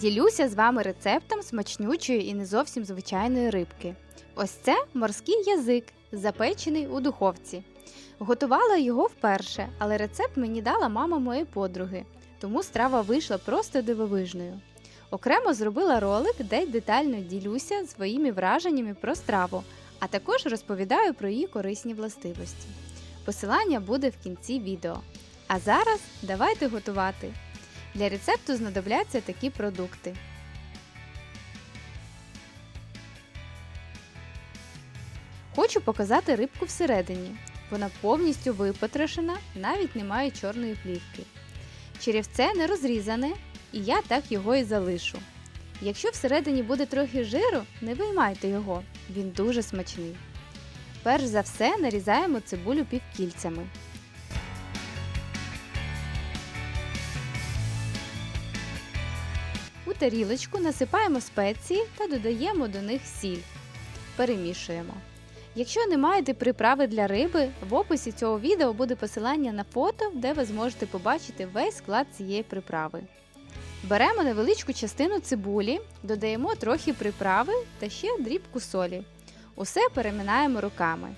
Ділюся з вами рецептом смачнючої і не зовсім звичайної рибки. Ось це морський язик, запечений у духовці. Готувала його вперше, але рецепт мені дала мама моєї подруги, тому страва вийшла просто дивовижною. Окремо зробила ролик, де детально ділюся своїми враженнями про страву, а також розповідаю про її корисні властивості. Посилання буде в кінці відео. А зараз давайте готувати. Для рецепту знадобляться такі продукти. Хочу показати рибку всередині. Вона повністю випотрошена, навіть немає чорної плівки. Черевце не розрізане, і я так його і залишу. Якщо всередині буде трохи жиру, не виймайте його, він дуже смачний. Перш за все нарізаємо цибулю півкільцями. Тарілочку насипаємо спеції та додаємо до них сіль. Перемішуємо. Якщо не маєте приправи для риби, в описі цього відео буде посилання на фото, де ви зможете побачити весь склад цієї приправи. Беремо невеличку частину цибулі, додаємо трохи приправи та ще дрібку солі. Усе переминаємо руками.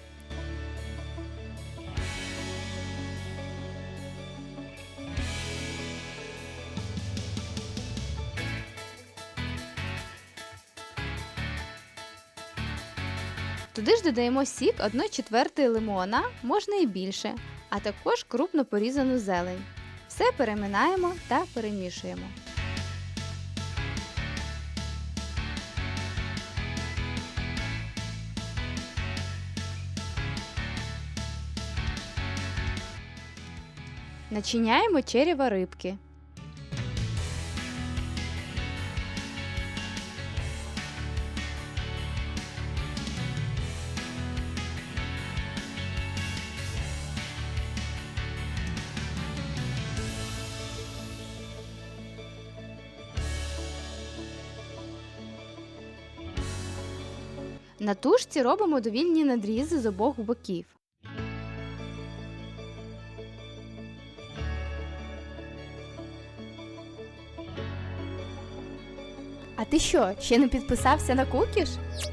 Туди ж додаємо сік 1 четвертої лимона, можна і більше, а також крупно порізану зелень. Все переминаємо та перемішуємо. Начиняємо черева рибки. На тушці робимо довільні надрізи з обох боків. А ти що, ще не підписався на кукіш?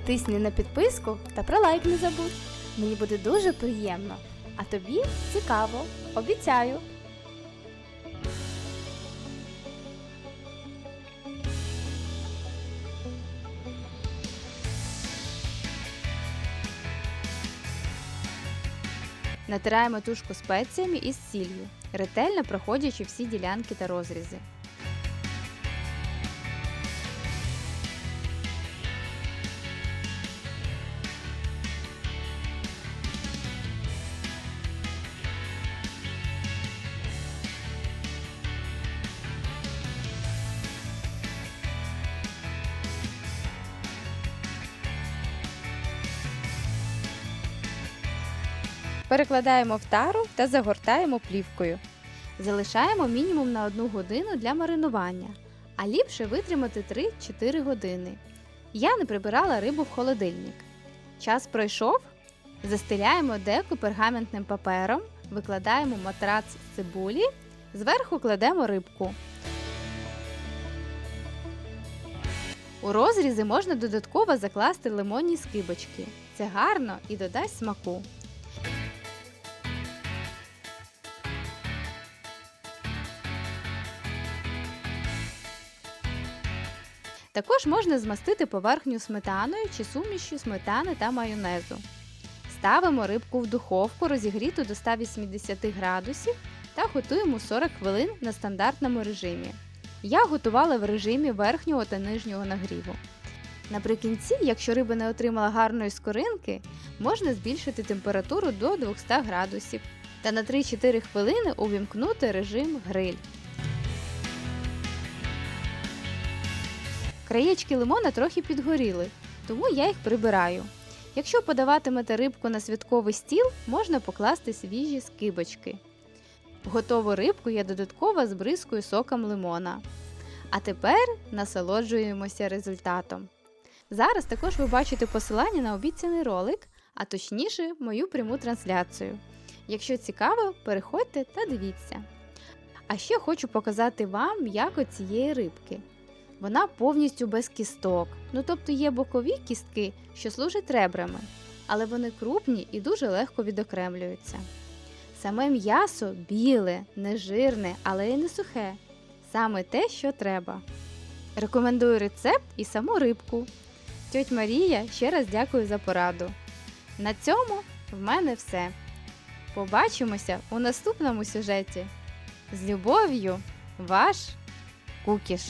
Тисни на підписку та про лайк не забудь. Мені буде дуже приємно. А тобі цікаво, обіцяю. Натираємо тушку спеціями із сіллю, ретельно проходячи всі ділянки та розрізи. Перекладаємо в тару та загортаємо плівкою. Залишаємо мінімум на 1 годину для маринування, а ліпше витримати 3-4 години. Я не прибирала рибу в холодильник. Час пройшов. Застеляємо деку пергаментним папером, викладаємо матрац цибулі, зверху кладемо рибку. У розрізи можна додатково закласти лимонні скибочки. Це гарно і додасть смаку. Також можна змастити поверхню сметаною чи сумішю сметани та майонезу. Ставимо рибку в духовку, розігріту до 180 градусів та готуємо 40 хвилин на стандартному режимі. Я готувала в режимі верхнього та нижнього нагріву. Наприкінці, якщо риба не отримала гарної скоринки, можна збільшити температуру до 200 градусів та на 3-4 хвилини увімкнути режим гриль. Краєчки лимона трохи підгоріли, тому я їх прибираю. Якщо подаватимете рибку на святковий стіл, можна покласти свіжі скибочки. Готову рибку я додатково збризкую соком лимона. А тепер насолоджуємося результатом. Зараз також ви бачите посилання на обіцяний ролик, а точніше мою пряму трансляцію. Якщо цікаво, переходьте та дивіться. А ще хочу показати вам м'яко цієї рибки. Вона повністю без кісток. Ну тобто є бокові кістки, що служать ребрами, але вони крупні і дуже легко відокремлюються. Саме м'ясо біле, не жирне, але й не сухе. Саме те, що треба. Рекомендую рецепт і саму рибку. Тьоть Марія ще раз дякую за пораду. На цьому в мене все. Побачимося у наступному сюжеті. З любов'ю, ваш Кукіш.